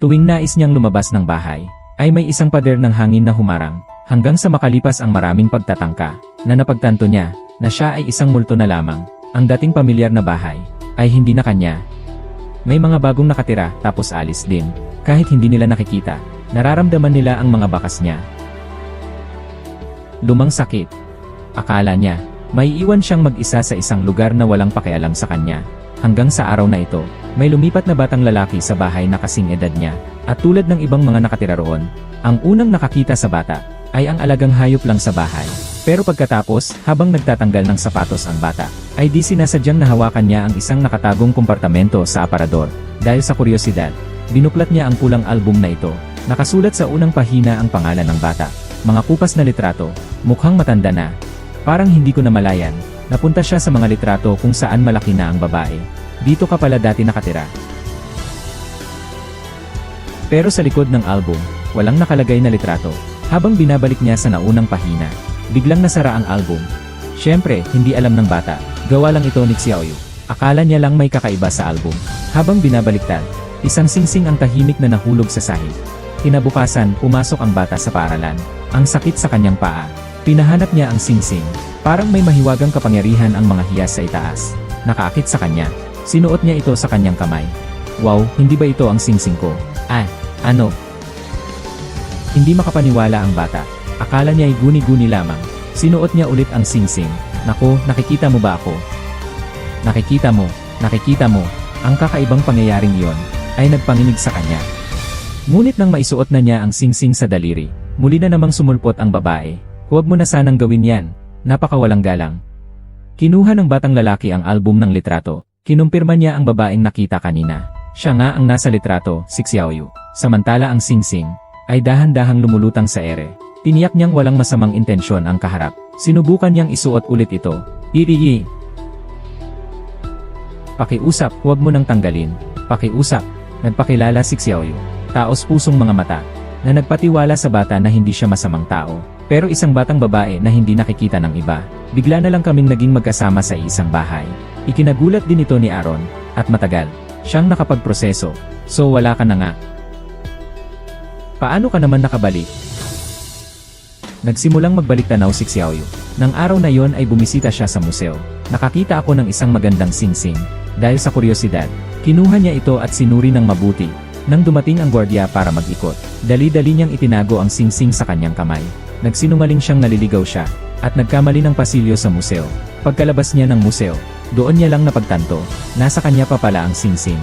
Tuwing nais niyang lumabas ng bahay, ay may isang pader ng hangin na humarang, hanggang sa makalipas ang maraming pagtatangka, na napagtanto niya, na siya ay isang multo na lamang, ang dating pamilyar na bahay, ay hindi na kanya. May mga bagong nakatira, tapos alis din, kahit hindi nila nakikita, nararamdaman nila ang mga bakas niya. Lumang sakit. Akala niya, may iwan siyang mag-isa sa isang lugar na walang pakialam sa kanya. Hanggang sa araw na ito, may lumipat na batang lalaki sa bahay na kasing edad niya, at tulad ng ibang mga nakatira roon, ang unang nakakita sa bata, ay ang alagang hayop lang sa bahay. Pero pagkatapos, habang nagtatanggal ng sapatos ang bata, ay di sinasadyang nahawakan niya ang isang nakatagong kompartamento sa aparador. Dahil sa kuryosidad, binuklat niya ang pulang album na ito. Nakasulat sa unang pahina ang pangalan ng bata. Mga kupas na litrato, mukhang matanda na. Parang hindi ko na malayan, napunta siya sa mga litrato kung saan malaki na ang babae. Dito ka pala dati nakatira. Pero sa likod ng album, walang nakalagay na litrato. Habang binabalik niya sa naunang pahina, biglang nasara ang album. Siyempre, hindi alam ng bata, gawa lang ito ni Xiaoyu. Akala niya lang may kakaiba sa album. Habang binabaliktad, isang singsing ang tahimik na nahulog sa sahig. Kinabukasan, pumasok ang bata sa paaralan. Ang sakit sa kanyang paa. Pinahanap niya ang singsing. Parang may mahiwagang kapangyarihan ang mga hiyas sa itaas. Nakaakit sa kanya. Sinuot niya ito sa kanyang kamay. Wow, hindi ba ito ang singsing ko? Ah, ano? Hindi makapaniwala ang bata. Akala niya ay guni-guni lamang. Sinuot niya ulit ang singsing. Nako, nakikita mo ba ako? Nakikita mo, nakikita mo, ang kakaibang pangyayaring iyon, ay nagpanginig sa kanya. Ngunit nang maisuot na niya ang singsing sa daliri, muli na namang sumulpot ang babae. Huwag mo na sanang gawin yan, napakawalang galang. Kinuha ng batang lalaki ang album ng litrato, kinumpirma niya ang babaeng nakita kanina. Siya nga ang nasa litrato, si Xiaoyu. Samantala ang singsing, ay dahan-dahang lumulutang sa ere. Tiniyak niyang walang masamang intensyon ang kaharap. Sinubukan niyang isuot ulit ito. Iriyi. Pakiusap, huwag mo nang tanggalin. Pakiusap. Nagpakilala si Xiaoyu. Taos pusong mga mata. Na nagpatiwala sa bata na hindi siya masamang tao. Pero isang batang babae na hindi nakikita ng iba. Bigla na lang kaming naging magkasama sa isang bahay. Ikinagulat din ito ni Aaron. At matagal. Siyang nakapagproseso. So wala ka na nga. Paano ka naman nakabalik? Nagsimulang magbalik tanaw si Xiaoyu. Nang araw na yon ay bumisita siya sa museo. Nakakita ako ng isang magandang singsing. Dahil sa kuryosidad, kinuha niya ito at sinuri ng mabuti. Nang dumating ang gwardiya para mag-ikot, dali-dali niyang itinago ang singsing sa kanyang kamay. Nagsinungaling siyang naliligaw siya, at nagkamali ng pasilyo sa museo. Pagkalabas niya ng museo, doon niya lang napagtanto, nasa kanya pa pala ang singsing.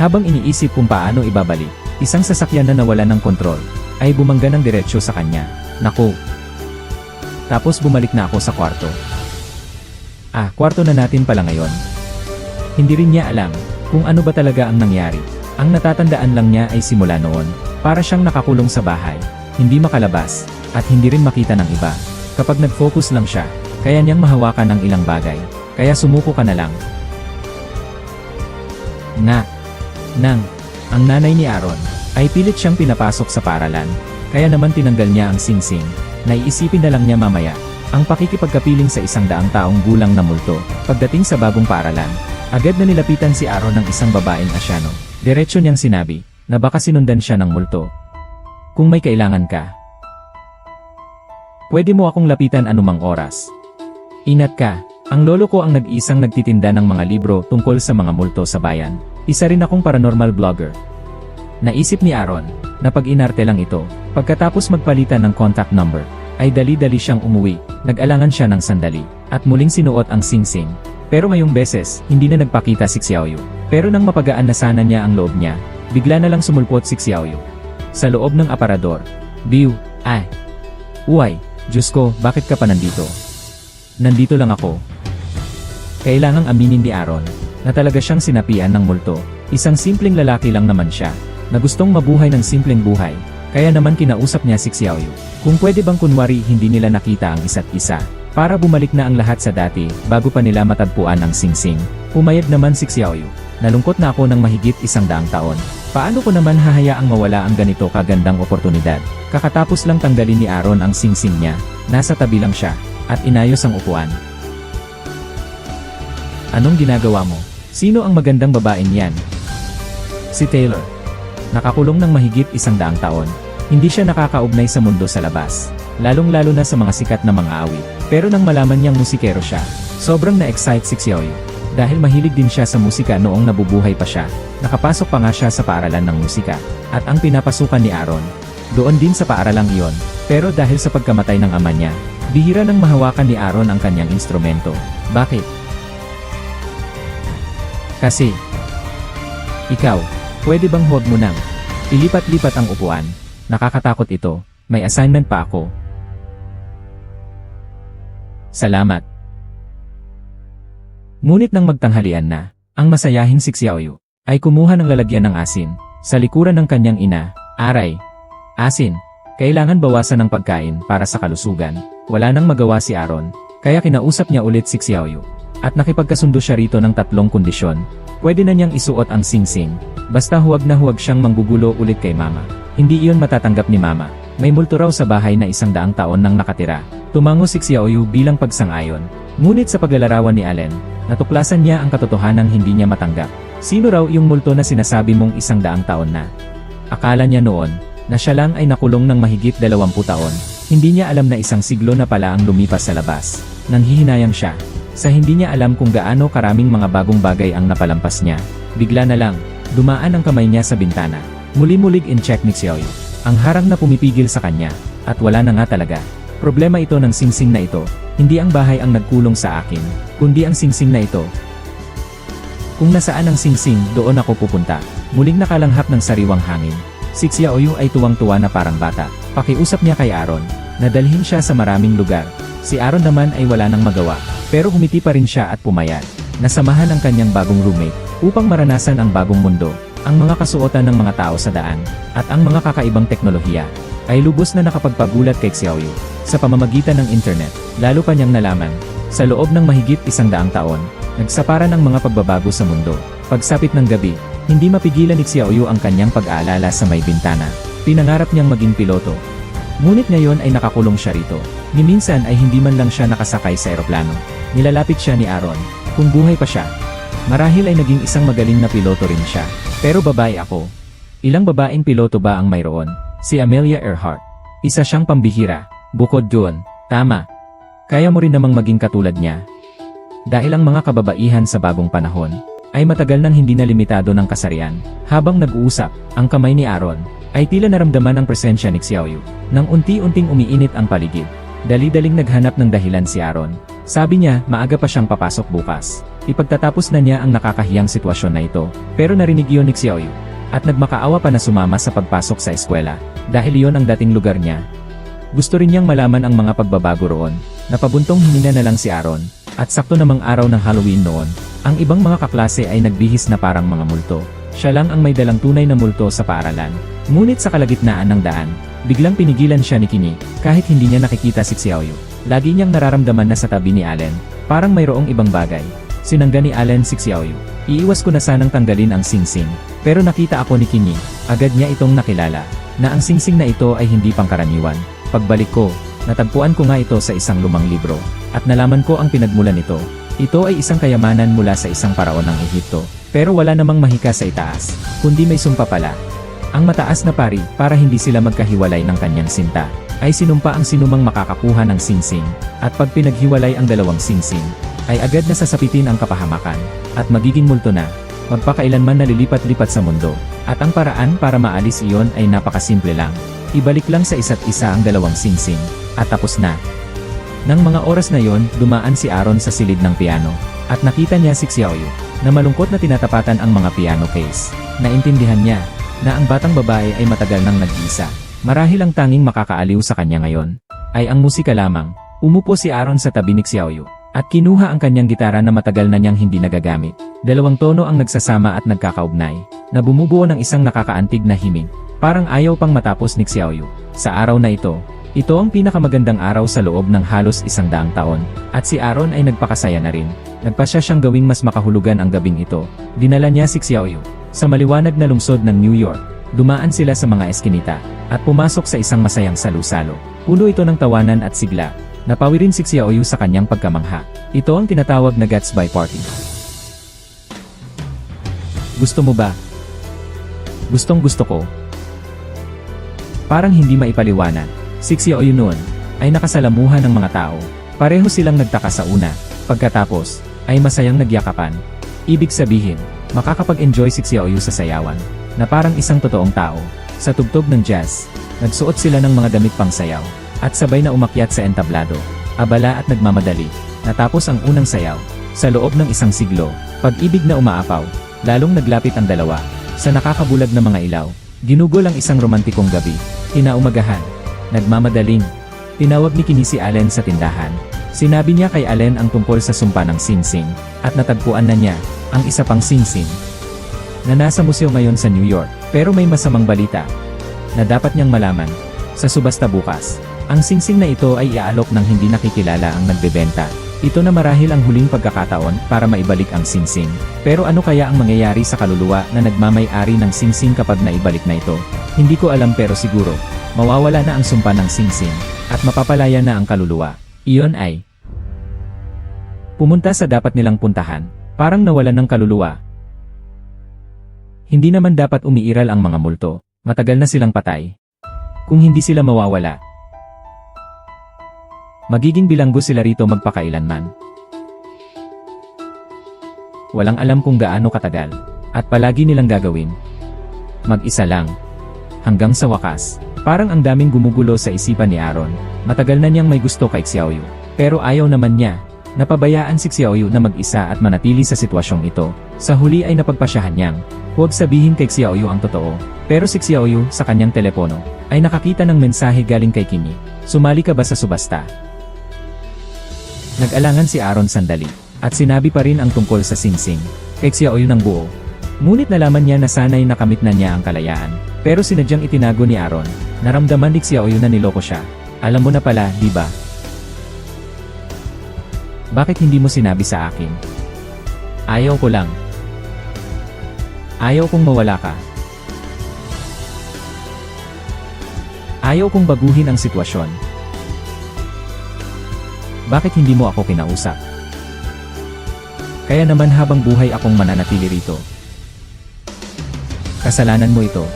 Habang iniisip kung paano ibabalik, isang sasakyan na nawala ng kontrol, ay bumangga ng diretsyo sa kanya. Naku! Tapos bumalik na ako sa kwarto. Ah, kwarto na natin pala ngayon. Hindi rin niya alam kung ano ba talaga ang nangyari. Ang natatandaan lang niya ay simula noon. Para siyang nakakulong sa bahay, hindi makalabas, at hindi rin makita ng iba. Kapag nag-focus lang siya, kaya niyang mahawakan ng ilang bagay. Kaya sumuko ka na lang. Nga. Nang, ang nanay ni Aaron, ay pilit siyang pinapasok sa paralan. Kaya naman tinanggal niya ang singsing. Naiisipin na lang niya mamaya, ang pakikipagkapiling sa isang daang taong gulang na multo. Pagdating sa bagong paralan, agad na nilapitan si Aaron ng isang babaeng asyano. Diretso niyang sinabi, na baka sinundan siya ng multo. Kung may kailangan ka, pwede mo akong lapitan anumang oras. Ingat ka, ang lolo ko ang nag-isang nagtitinda ng mga libro tungkol sa mga multo sa bayan. Isa rin akong paranormal vlogger. Naisip ni Aaron, na pag inarte lang ito, pagkatapos magpalitan ng contact number, ay dali-dali siyang umuwi, nag-alangan siya ng sandali, at muling sinuot ang singsing. Pero ngayong beses, hindi na nagpakita si Xiaoyu. Pero nang mapagaan na sana niya ang loob niya, bigla na lang sumulpot si Xiaoyu. Sa loob ng aparador. Biu, ay. Uy, Diyos ko, bakit ka pa nandito? Nandito lang ako. Kailangang aminin ni Aaron, na talaga siyang sinapian ng multo. Isang simpleng lalaki lang naman siya, na gustong mabuhay ng simpleng buhay. Kaya naman kinausap niya si Xiaoyu. Kung pwede bang kunwari hindi nila nakita ang isa't isa. Para bumalik na ang lahat sa dati, bago pa nila matagpuan ang singsing. Pumayag naman si Xiaoyu. Nalungkot na ako ng mahigit isang daang taon. Paano ko naman hahayaang mawala ang ganito kagandang oportunidad? Kakatapos lang tanggalin ni Aaron ang singsing niya. Nasa tabi lang siya, at inayos ang upuan. Anong ginagawa mo? Sino ang magandang babaeng yan? Si Taylor. Nakakulong ng mahigit isang daang taon. Hindi siya nakakaugnay sa mundo sa labas. Lalong-lalo na sa mga sikat na mga awit. Pero nang malaman niyang musikero siya, sobrang na-excite si Xiaoyu. Dahil mahilig din siya sa musika noong nabubuhay pa siya. Nakapasok pa nga siya sa paaralan ng musika. At ang pinapasukan ni Aaron, doon din sa paaralang iyon. Pero dahil sa pagkamatay ng ama niya, bihira nang mahawakan ni Aaron ang kanyang instrumento. Bakit? Kasi, ikaw, pwede bang huwag mo nang ilipat-lipat ang upuan? Nakakatakot ito, may assignment pa ako. Salamat. Ngunit nang magtanghalian na, ang masayahing si Xiaoyu ay kumuha ng lalagyan ng asin sa likuran ng kanyang ina, Aray. Asin, kailangan bawasan ng pagkain para sa kalusugan. Wala nang magawa si Aaron, kaya kinausap niya ulit si Xiaoyu. At nakipagkasundo siya rito ng tatlong kondisyon. Pwede na niyang isuot ang singsing, basta huwag na huwag siyang manggugulo ulit kay mama. Hindi iyon matatanggap ni mama. May multo raw sa bahay na isang daang taon nang nakatira. Tumango si Xiaoyu bilang pagsang-ayon. Ngunit sa paglalarawan ni Allen, natuklasan niya ang katotohanang hindi niya matanggap. Sino raw yung multo na sinasabi mong isang daang taon na? Akala niya noon, na siya lang ay nakulong ng mahigit 20 taon. Hindi niya alam na isang siglo na pala ang lumipas sa labas. Nanghihinayang siya. Sa hindi niya alam kung gaano karaming mga bagong bagay ang napalampas niya. Bigla na lang, dumaan ang kamay niya sa bintana. Muli-mulig in check ni Xiaoyu. Ang harang na pumipigil sa kanya. At wala na nga talaga. Problema ito ng singsing na ito. Hindi ang bahay ang nagkulong sa akin, kundi ang singsing na ito. Kung nasaan ang singsing, doon ako pupunta. Muling nakalanghap ng sariwang hangin. Si Xiaoyu ay tuwang-tuwa na parang bata. Pakiusap niya kay Aaron, na dalhin siya sa maraming lugar. Si Aaron naman ay wala nang magawa, pero humiti pa rin siya at pumayat. Nasamahan ang kanyang bagong roommate, upang maranasan ang bagong mundo, ang mga kasuotan ng mga tao sa daan, at ang mga kakaibang teknolohiya, ay lubos na nakapagpagulat kay Xiaoyu, sa pamamagitan ng internet, lalo pa niyang nalaman, sa loob ng mahigit isang daang taon, nagsapara ng mga pagbabago sa mundo. Pagsapit ng gabi, hindi mapigilan ni Xiaoyu ang kanyang pag-aalala sa may bintana. Pinangarap niyang maging piloto. Ngunit ngayon ay nakakulong siya rito. Ni minsan ay hindi man lang siya nakasakay sa eroplano. Nilalapit siya ni Aaron, kung buhay pa siya. Marahil ay naging isang magaling na piloto rin siya. Pero babae ako. Ilang babaeng piloto ba ang mayroon? Si Amelia Earhart. Isa siyang pambihira. Bukod doon, tama. Kaya mo rin namang maging katulad niya. Dahil ang mga kababaihan sa bagong panahon, ay matagal nang hindi na limitado ng kasarian. Habang nag-uusap, ang kamay ni Aaron, ay tila naramdaman ang presensya ni Xiaoyu. Nang unti-unting umiinit ang paligid, dali-daling naghanap ng dahilan si Aaron. Sabi niya, maaga pa siyang papasok bukas. Ipagtatapos na niya ang nakakahiyang sitwasyon na ito, pero narinig yun ni Xiaoyu. At nagmakaawa pa na sumama sa pagpasok sa eskwela, dahil iyon ang dating lugar niya. Gusto rin niyang malaman ang mga pagbabago roon. Napabuntong hinina na lang si Aaron, at sakto namang araw ng Halloween noon, ang ibang mga kaklase ay nagbihis na parang mga multo. Siya lang ang may dalang tunay na multo sa paaralan. Ngunit sa kalagitnaan ng daan, biglang pinigilan siya ni Kini, kahit hindi niya nakikita si Xiaoyu. Lagi niyang nararamdaman na sa tabi ni Allen, parang mayroong ibang bagay. Sinangga ni Allen si Xiaoyu. Iiwas ko na sanang tanggalin ang singsing, pero nakita ako ni Kini, agad niya itong nakilala, na ang singsing na ito ay hindi pangkaraniwan. Pagbalik ko, natagpuan ko nga ito sa isang lumang libro, at nalaman ko ang pinagmulan nito. Ito ay isang kayamanan mula sa isang paraon ng Ehipto, pero wala namang mahika sa itaas, kundi may sumpa pala. Ang mataas na pari, para hindi sila magkahiwalay ng kanyang sinta, ay sinumpa ang sinumang makakakuha ng singsing, at pag pinaghiwalay ang dalawang singsing, ay agad na sasapitin ang kapahamakan, at magiging multo na, magpakailanman nalilipat-lipat sa mundo, at ang paraan para maalis iyon ay napakasimple lang. Ibalik lang sa isa't isa ang dalawang singsing, at tapos na. Nang mga oras na yon, dumaan si Aaron sa silid ng piano, at nakita niya si Xiaoyu, na malungkot na tinatapatan ang mga piano case. Naintindihan niya, na ang batang babae ay matagal nang nag-iisa. Marahil ang tanging makakaaliw sa kanya ngayon, ay ang musika lamang. Umupo si Aaron sa tabi ni Xiaoyu, at kinuha ang kanyang gitara na matagal na niyang hindi nagagamit. Dalawang tono ang nagsasama at nagkakaugnay, na bumubuo ng isang nakakaantig na himig. Parang ayaw pang matapos ni Xiaoyu. Sa araw na ito, ito ang pinakamagandang araw sa loob ng halos isang daang taon, at si Aaron ay nagpakasaya na rin. Nagpasya siyang gawing mas makahulugan ang gabing ito. Dinala niya si Xiaoyu sa maliwanag na lungsod ng New York. Dumaan sila sa mga eskinita, at pumasok sa isang masayang salu-salo. Puno ito ng tawanan at sigla. Napawi rin si Xiaoyu sa kanyang pagkamangha. Ito ang tinatawag na Gatsby Party. Gusto mo ba? Gustong gusto ko. Parang hindi maipaliwanag. Si Xiaoyu noon ay nakasalamuhan ng mga tao. Pareho silang nagtaka sa una. Pagkatapos, ay masayang nagyakapan. Ibig sabihin, makakapag-enjoy si Xiaoyu sa sayawan, na parang isang totoong tao. Sa tugtog ng jazz, nagsuot sila ng mga damit pang sayaw, at sabay na umakyat sa entablado, abala at nagmamadali. Natapos ang unang sayaw, sa loob ng isang siglo, pag-ibig na umaapaw, lalong naglapit ang dalawa, sa nakakabulag na mga ilaw, ginugol ang isang romantikong gabi, kinaumagahan, nagmamadaling, tinawag ni Kini si Allen sa tindahan, Sinabi niya kay Allen ang tungkol sa sumpa ng singsing, at natagpuan na niya, ang isa pang singsing, na nasa museo ngayon sa New York, pero may masamang balita, na dapat niyang malaman, sa subasta bukas. Ang singsing na ito ay iaalok ng hindi nakikilala ang nagbebenta. Ito na marahil ang huling pagkakataon para maibalik ang singsing. Pero ano kaya ang mangyayari sa kaluluwa na nagmamay-ari ng singsing kapag naibalik na ito? Hindi ko alam pero siguro, mawawala na ang sumpa ng singsing, at mapapalaya na ang kaluluwa. Iyon ay pumunta sa dapat nilang puntahan, parang nawalan ng kaluluwa. Hindi naman dapat umiiral ang mga multo, matagal na silang patay. Kung hindi sila mawawala, magiging bilanggo sila rito magpakailanman. Walang alam kung gaano katagal, at palagi nilang gagawin. Mag-isa lang. Hanggang sa wakas, parang ang daming gumugulo sa isipan ni Aaron, matagal na niyang may gusto kay Xiaoyu. Pero ayaw naman niya, napabayaan si Xiaoyu na mag-isa at manatili sa sitwasyong ito. Sa huli ay napagpasyahan niyang, huwag sabihin kay Xiaoyu ang totoo. Pero si Xiaoyu, sa kanyang telepono, ay nakakita ng mensahe galing kay Kimi. Sumali ka ba sa subasta? Nag-alangan si Aaron sandali, at sinabi pa rin ang tungkol sa singsing, kay Xiaoyu ng buo. Ngunit nalaman niya na sanay nakamit na niya ang kalayaan, pero sinadyang itinago ni Aaron, naramdaman ni Xiaoyu na niloko siya. Alam mo na pala, di ba? Bakit hindi mo sinabi sa akin? Ayaw ko lang. Ayaw kong mawala ka. Ayaw kong baguhin ang sitwasyon. Bakit hindi mo ako kinausap? Kaya naman habang buhay akong mananatili rito. Kasalanan mo ito.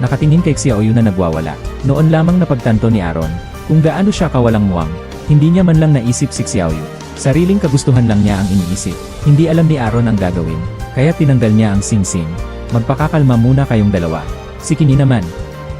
Nakatingin kay Xiaoyu na nagwawala. Noon lamang napagtanto ni Aaron, kung gaano siya kawalang muwang, hindi niya man lang naisip si Xiaoyu. Sariling kagustuhan lang niya ang iniisip. Hindi alam ni Aaron ang gagawin, kaya tinanggal niya ang singsing. Magpakakalma muna kayong dalawa. Si Kini naman,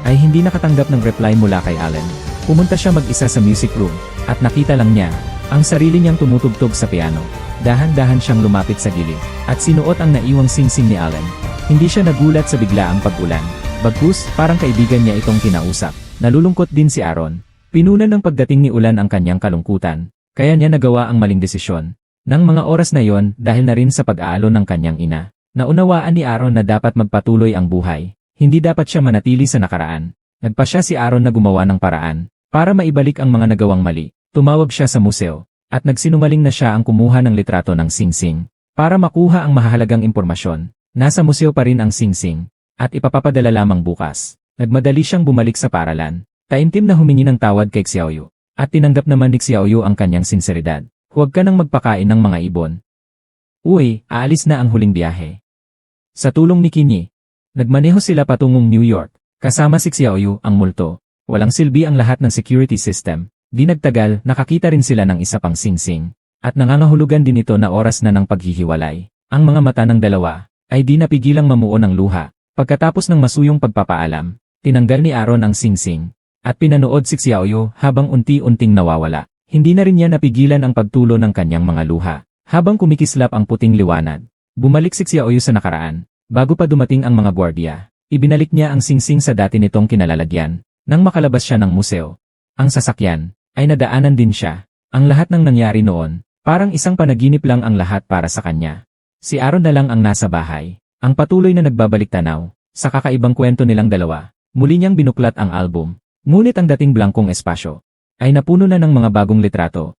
ay hindi nakatanggap ng reply mula kay Allen. Pumunta siya mag-isa sa music room, at nakita lang niya, ang sarili niyang tumutugtog sa piano. Dahan-dahan siyang lumapit sa gilid, at sinuot ang naiwang singsing ni Allen. Hindi siya nagulat sa biglaang pag-ulan. Bagkus, parang kaibigan niya itong kinausap. Nalulungkot din si Aaron. Pinunan ng pagdating ni Ulan ang kanyang kalungkutan. Kaya niya nagawa ang maling desisyon. Nang mga oras na yon, dahil na rin sa pag-aalo ng kanyang ina, naunawaan ni Aaron na dapat magpatuloy ang buhay. Hindi dapat siya manatili sa nakaraan. Nagpa siya si Aaron na gumawa ng paraan, para maibalik ang mga nagawang mali. Tumawag siya sa museo, at nagsinumaling na siya ang kumuha ng litrato ng singsing. Para makuha ang mahalagang impormasyon, nasa museo pa rin ang singsing, at ipapapadala lamang bukas. Nagmadali siyang bumalik sa paralan. Taimtim na humingi ng tawad kay Xiaoyu. At tinanggap naman ni Xiaoyu ang kanyang sinseridad. Huwag ka nang magpakain ng mga ibon. Uy, aalis na ang huling biyahe. Sa tulong ni Kinyi, nagmaneho sila patungong New York. Kasama si Xiaoyu ang multo. Walang silbi ang lahat ng security system. Di nagtagal, nakakita rin sila ng isa pang singsing. At nangangahulugan din ito na oras na ng paghihiwalay. Ang mga mata ng dalawa, ay di napigilang mamuo ng luha. Pagkatapos ng masuyong pagpapaalam, tinanggal ni Aaron ang singsing, at pinanood si Xiaoyu habang unti-unting nawawala. Hindi na rin niya napigilan ang pagtulo ng kanyang mga luha. Habang kumikislap ang puting liwanag, bumalik si Xiaoyu sa nakaraan. Bago pa dumating ang mga gwardiya, ibinalik niya ang singsing sa dati nitong kinalalagyan. Nang makalabas siya ng museo, ang sasakyan, ay nadaanan din siya. Ang lahat ng nangyari noon, parang isang panaginip lang ang lahat para sa kanya. Si Aaron na lang ang nasa bahay, ang patuloy na nagbabalik tanaw, sa kakaibang kwento nilang dalawa. Muli niyang binuklat ang album, ngunit ang dating blangkong espasyo, ay napuno na ng mga bagong litrato,